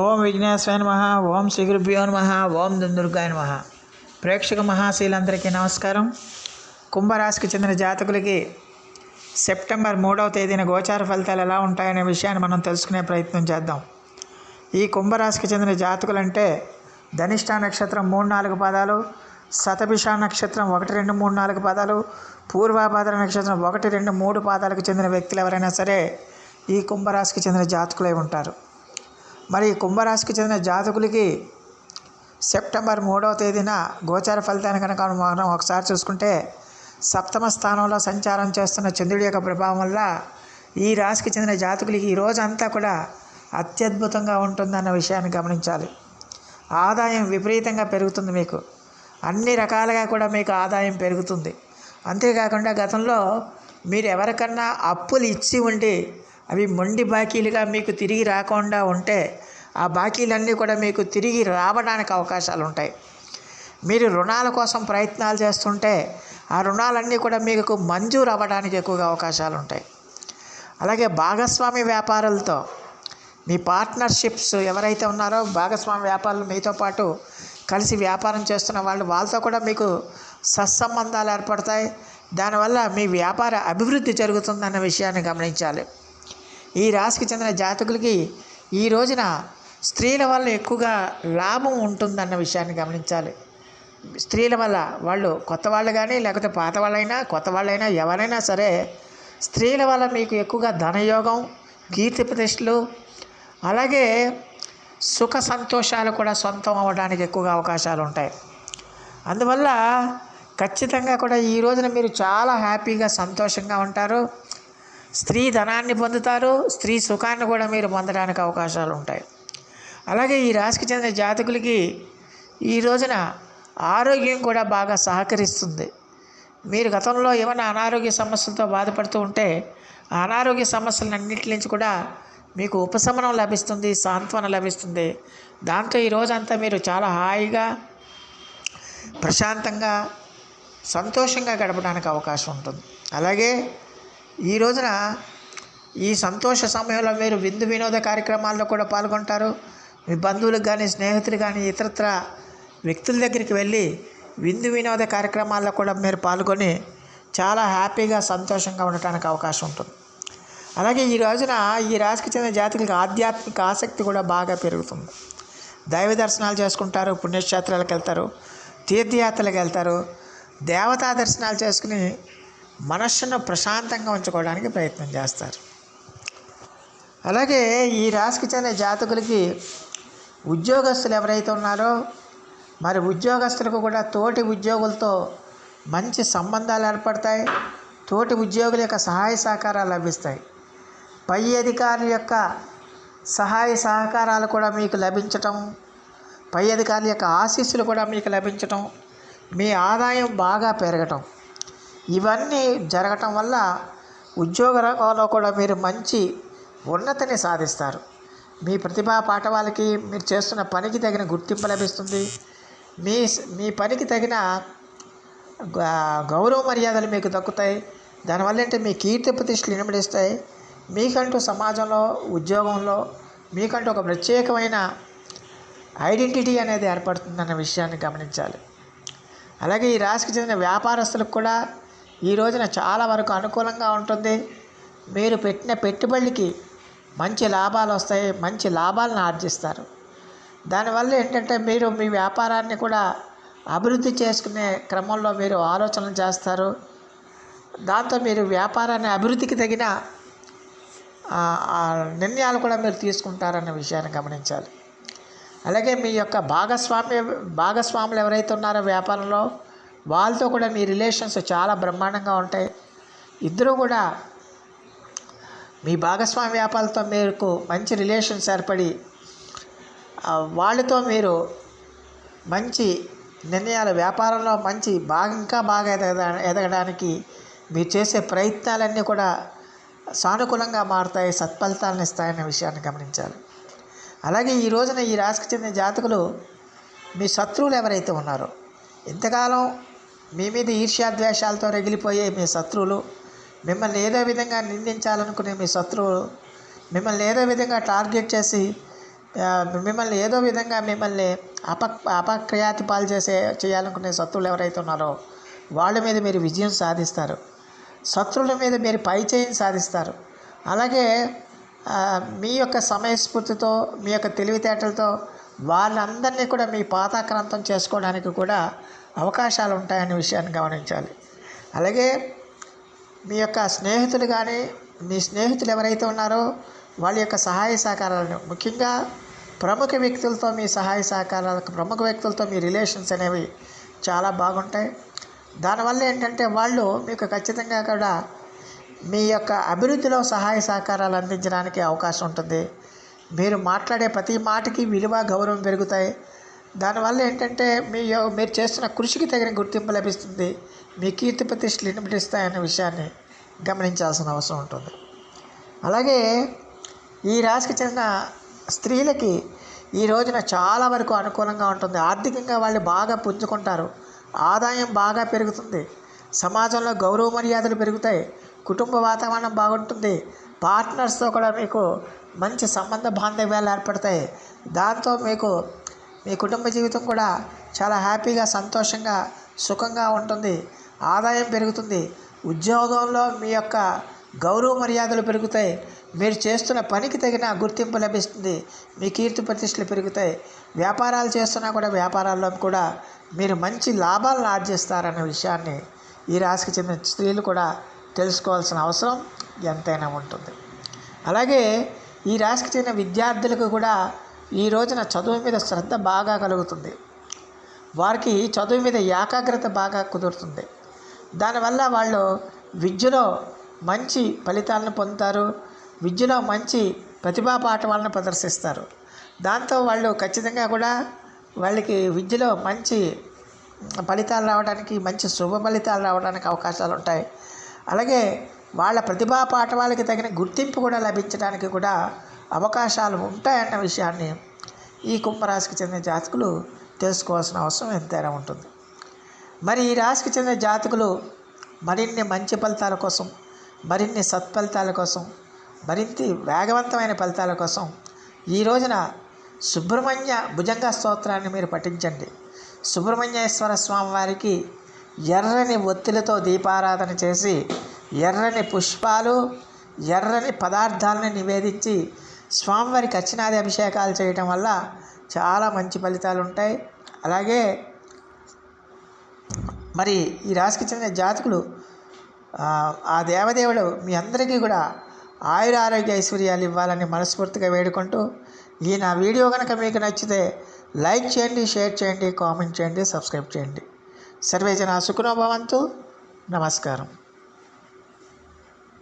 ఓం విఘ్నేశ్వర నమ ఓం శ్రీ గురుభ్యో నమ ఓం దుందుర్గాయ నమ. ప్రేక్షక మహాశీలందరికీ నమస్కారం. కుంభరాశికి చెందిన జాతకులకి సెప్టెంబర్ మూడవ తేదీన గోచార ఫలితాలు ఎలా ఉంటాయనే విషయాన్ని మనం తెలుసుకునే ప్రయత్నం చేద్దాం. ఈ కుంభరాశికి చెందిన జాతకులంటే ధనిష్ట నక్షత్రం మూడు నాలుగు పదాలు శతభిష నక్షత్రం ఒకటి రెండు మూడు నాలుగు పదాలు పూర్వాభాద్ర నక్షత్రం ఒకటి రెండు మూడు పాదాలకు చెందిన వ్యక్తులు ఎవరైనా సరే ఈ కుంభరాశికి చెందిన జాతకులై ఉంటారు. మరి కుంభరాశికి చెందిన జాతకులకి సెప్టెంబర్ మూడవ తేదీన గోచార ఫలితాన్ని కనుక మనం ఒకసారి చూసుకుంటే సప్తమ స్థానంలో సంచారం చేస్తున్న చంద్రుడి యొక్క ప్రభావం వల్ల ఈ రాశికి చెందిన జాతకులకి ఈ రోజంతా కూడా అత్యద్భుతంగా ఉంటుందన్న విషయాన్ని గమనించాలి. ఆదాయం విపరీతంగా పెరుగుతుంది మీకు. అన్ని రకాలుగా కూడా మీకు ఆదాయం పెరుగుతుంది. అంతేకాకుండా గతంలో మీరు ఎవరికన్నా అప్పులు ఇచ్చి ఉండి అవి మొండి బాకీలుగా మీకు తిరిగి రాకుండా ఉంటే ఆ బాకీలన్నీ కూడా మీకు తిరిగి రావడానికి అవకాశాలు ఉంటాయి. మీరు రుణాల కోసం ప్రయత్నాలు చేస్తుంటే ఆ రుణాలన్నీ కూడా మీకు మంజూరు అవ్వడానికి ఎక్కువగా అవకాశాలు ఉంటాయి. అలాగే భాగస్వామి వ్యాపారాలతో మీ పార్ట్నర్షిప్స్ ఎవరైతే ఉన్నారో భాగస్వామి వ్యాపారాలు మీతో పాటు కలిసి వ్యాపారం చేస్తున్న వాళ్ళు వాళ్ళతో కూడా మీకు సత్సంబంధాలు ఏర్పడతాయి. దానివల్ల మీ వ్యాపార అభివృద్ధి జరుగుతుందన్న విషయాన్ని గమనించాలి. ఈ రాశికి చెందిన జాతకులకి ఈ రోజున స్త్రీల వల్ల ఎక్కువగా లాభం ఉంటుందన్న విషయాన్ని గమనించాలి. స్త్రీల వల్ల వాళ్ళు కొత్త వాళ్ళు కానీ లేకపోతే పాత వాళ్ళైనా కొత్త వాళ్ళైనా ఎవరైనా సరే స్త్రీల వల్ల మీకు ఎక్కువగా ధనయోగం కీర్తి ప్రతిష్టలు అలాగే సుఖ సంతోషాలు కూడా సొంతం అవ్వడానికి ఎక్కువగా అవకాశాలు ఉంటాయి. అందువల్ల ఖచ్చితంగా కూడా ఈ రోజున మీరు చాలా హ్యాపీగా సంతోషంగా ఉంటారు. స్త్రీ ధనాన్ని పొందుతారు స్త్రీ సుఖాన్ని కూడా మీరు పొందడానికి అవకాశాలు ఉంటాయి. అలాగే ఈ రాశికి చెందిన జాతకులకి ఈ రోజున ఆరోగ్యం కూడా బాగా సహకరిస్తుంది. మీరు గతంలో ఏమైనా అనారోగ్య సమస్యలతో బాధపడుతూ ఉంటే అనారోగ్య సమస్యలన్నింటి నుంచి కూడా మీకు ఉపశమనం లభిస్తుంది సాంత్వన లభిస్తుంది. దాంతో ఈ రోజంతా మీరు చాలా హాయిగా ప్రశాంతంగా సంతోషంగా గడపడానికి అవకాశం ఉంటుంది. అలాగే ఈ రోజున ఈ సంతోష సమయంలో మీరు విందు వినోద కార్యక్రమాల్లో కూడా పాల్గొంటారు. మీ బంధువులకు కానీ స్నేహితులు కానీ ఇతరత్ర వ్యక్తుల దగ్గరికి వెళ్ళి విందు వినోద కార్యక్రమాల్లో కూడా మీరు పాల్గొని చాలా హ్యాపీగా సంతోషంగా ఉండటానికి అవకాశం ఉంటుంది. అలాగే ఈ రోజున ఈ రాశికి చెందిన జాతకులకు ఆధ్యాత్మిక ఆసక్తి కూడా బాగా పెరుగుతుంది. దైవ దర్శనాలు చేసుకుంటారు పుణ్యక్షేత్రాలకు వెళ్తారు తీర్థయాత్రలకు వెళ్తారు దేవతా దర్శనాలు చేసుకుని మనస్సును ప్రశాంతంగా ఉంచుకోవడానికి ప్రయత్నం చేస్తారు. అలాగే ఈ రాశికి చెందిన జాతకులకి ఉద్యోగస్తులు ఎవరైతే ఉన్నారో మరి ఉద్యోగస్తులకు కూడా తోటి ఉద్యోగులతో మంచి సంబంధాలు ఏర్పడతాయి. తోటి ఉద్యోగుల యొక్క సహాయ సహకారాలు లభిస్తాయి. పై అధికారుల యొక్క సహాయ సహకారాలు కూడా మీకు లభించటం పై అధికారుల యొక్క ఆశీస్సులు కూడా మీకు లభించటం మీ ఆదాయం బాగా పెరగటం ఇవన్నీ జరగటం వల్ల ఉద్యోగ రంగంలో కూడా మీరు మంచి ఉన్నతిని సాధిస్తారు. మీ ప్రతిభా పాఠవాలకి మీరు చేస్తున్న పనికి తగిన గుర్తింపు లభిస్తుంది. మీ మీ పనికి తగిన గ- గౌరవ మర్యాదలు మీకు దక్కుతాయి. దానివల్ల ఏంటంటే మీ కీర్తి ప్రతిష్టలు నిలబడిస్తాయి మీకంటూ సమాజంలో ఉద్యోగంలో మీకంటూ ఒక ప్రత్యేకమైన ఐడెంటిటీ అనేది ఏర్పడుతుందన్న విషయాన్ని గమనించాలి. అలాగే ఈ రాశికి చెందిన వ్యాపారస్తులకు కూడా ఈ రోజున చాలా వరకు అనుకూలంగా ఉంటుంది. మీరు పెట్టిన పెట్టుబడికి మంచి లాభాలు వస్తాయి మంచి లాభాలను ఆర్జిస్తారు. దానివల్ల ఏంటంటే మీరు మీ వ్యాపారాన్ని కూడా అభివృద్ధి చేసుకునే క్రమంలో మీరు ఆలోచనలు చేస్తారు. దాంతో మీరు వ్యాపారాన్ని అభివృద్ధికి తగిన నిర్ణయాలు కూడా మీరు తీసుకుంటారన్న విషయాన్ని గమనించాలి. అలాగే మీ యొక్క భాగస్వామ్య భాగస్వాములు ఎవరైతే ఉన్నారో వ్యాపారంలో వాళ్ళతో కూడా మీ రిలేషన్స్ చాలా బ్రహ్మాండంగా ఉంటాయి. ఇద్దరు కూడా మీ భాగస్వామి వ్యాపారాలతో మీకు మంచి రిలేషన్స్ ఏర్పడి వాళ్ళతో మీరు మంచి నిర్ణయాలు వ్యాపారంలో మంచి బాగా ఇంకా బాగా ఎదగ ఎదగడానికి మీరు చేసే ప్రయత్నాలన్నీ కూడా సానుకూలంగా మారుతాయి సత్ఫలితాలను ఇస్తాయనే విషయాన్ని గమనించాలి. అలాగే ఈ రోజున ఈ రాశికి చెందిన జాతకులు మీ శత్రువులు ఎవరైతే ఉన్నారో ఇంతకాలం మీ మీద ఈర్ష్యాద్వేషాలతో రగిలిపోయే మీ శత్రువులు మిమ్మల్ని ఏదో విధంగా నిందించాలనుకునే మీ శత్రువులు మిమ్మల్ని ఏదో విధంగా టార్గెట్ చేసి మిమ్మల్ని ఏదో విధంగా మిమ్మల్ని అప అపక్రియాతి పాలు చేసే చేయాలనుకునే శత్రువులు ఎవరైతే ఉన్నారో వాళ్ళ మీద మీరు విజయం సాధిస్తారు. శత్రువుల మీద మీరు పైచేయం సాధిస్తారు. అలాగే మీ యొక్క సమయస్ఫూర్తితో మీ యొక్క తెలివితేటలతో వాళ్ళందరినీ కూడా మీ పాతాక్రాంతం చేసుకోవడానికి కూడా అవకాశాలు ఉంటాయనే విషయాన్ని గమనించాలి. అలాగే మీ యొక్క స్నేహితులు కానీ మీ స్నేహితులు ఎవరైతే ఉన్నారో వాళ్ళ యొక్క సహాయ సహకారాలను ముఖ్యంగా ప్రముఖ వ్యక్తులతో మీ సహాయ సహకారాలకు ప్రముఖ వ్యక్తులతో మీ రిలేషన్స్ అనేవి చాలా బాగుంటాయి. దానివల్ల ఏంటంటే వాళ్ళు మీకు ఖచ్చితంగా కూడా మీ యొక్క అభివృద్ధిలో సహాయ సహకారాలు అందించడానికి అవకాశం ఉంటుంది. మీరు మాట్లాడే ప్రతి మాటకి విలువ గౌరవం పెరుగుతాయి. దానివల్ల ఏంటంటే మీ మీరు చేస్తున్న కృషికి తగిన గుర్తింపు లభిస్తుంది. మీ కీర్తి ప్రతిష్టలు ఇనుమడిస్తాయనే విషయాన్ని గమనించాల్సిన అవసరం ఉంటుంది. అలాగే ఈ రాశికి చెందిన స్త్రీలకి ఈ రోజున చాలా వరకు అనుకూలంగా ఉంటుంది. ఆర్థికంగా వాళ్ళు బాగా పుంజుకుంటారు. ఆదాయం బాగా పెరుగుతుంది. సమాజంలో గౌరవ మర్యాదలు పెరుగుతాయి. కుటుంబ వాతావరణం బాగుంటుంది. పార్ట్నర్స్తో కూడా మీకు మంచి సంబంధ బాంధవ్యాలు ఏర్పడతాయి. దాంతో మీకు మీ కుటుంబ జీవితం కూడా చాలా హ్యాపీగా సంతోషంగా సుఖంగా ఉంటుంది. ఆదాయం పెరుగుతుంది. ఉద్యోగంలో మీ యొక్క గౌరవ మర్యాదలు పెరుగుతాయి. మీరు చేస్తున్న పనికి తగిన గుర్తింపు లభిస్తుంది. మీ కీర్తి ప్రతిష్టలు పెరుగుతాయి. వ్యాపారాలు చేస్తున్నా కూడా వ్యాపారాల్లో కూడా మీరు మంచి లాభాలను ఆర్జిస్తారన్న విషయాన్ని ఈ రాశికి చెందిన స్త్రీలు కూడా తెలుసుకోవాల్సిన అవసరం ఎంతైనా ఉంటుంది. అలాగే ఈ రాశికి చెందిన విద్యార్థులకు కూడా ఈ రోజున చదువు మీద శ్రద్ధ బాగా కలుగుతుంది. వారికి చదువు మీద ఏకాగ్రత బాగా కుదురుతుంది. దానివల్ల వాళ్ళు విద్యలో మంచి ఫలితాలను పొందుతారు. విద్యలో మంచి ప్రతిభా పాఠవాలను ప్రదర్శిస్తారు. దాంతో వాళ్ళు ఖచ్చితంగా కూడా వాళ్ళకి విద్యలో మంచి ఫలితాలు రావడానికి మంచి శుభ ఫలితాలు రావడానికి అవకాశాలు ఉంటాయి. అలాగే వాళ్ళ ప్రతిభా పాఠవాలకి తగిన గుర్తింపు కూడా లభించడానికి కూడా అవకాశాలు ఉంటాయన్న విషయాన్ని ఈ కుంభరాశికి చెందిన జాతకులు తెలుసుకోవాల్సిన అవసరం ఎంతైనా ఉంటుంది. మరి ఈ రాశికి చెందిన జాతకులు మరిన్ని మంచి ఫలితాల కోసం మరిన్ని సత్ఫలితాల కోసం మరింత వేగవంతమైన ఫలితాల కోసం ఈ రోజున సుబ్రహ్మణ్య భుజంగ స్తోత్రాన్ని మీరు పఠించండి. సుబ్రహ్మణ్యేశ్వర స్వామి వారికి ఎర్రని ఒత్తిలతో దీపారాధన చేసి ఎర్రని పుష్పాలు ఎర్రని పదార్థాలను నివేదించి స్వామివారికి అర్చనాది అభిషేకాలు చేయటం వల్ల చాలా మంచి ఫలితాలు ఉంటాయి. అలాగే మరి ఈ రాశికి చెందిన జాతకులు ఆ, ఆ దేవదేవుడు మీ అందరికీ కూడా ఆయుర ఆరోగ్య ఐశ్వర్యాలు ఇవ్వాలని మనస్ఫూర్తిగా వేడుకుంటూ ఈ నా వీడియో కనుక మీకు నచ్చితే లైక్ చేయండి షేర్ చేయండి కామెంట్ చేయండి సబ్స్క్రైబ్ చేయండి. సర్వేజన సుఖనోభవంతు నమస్కారం.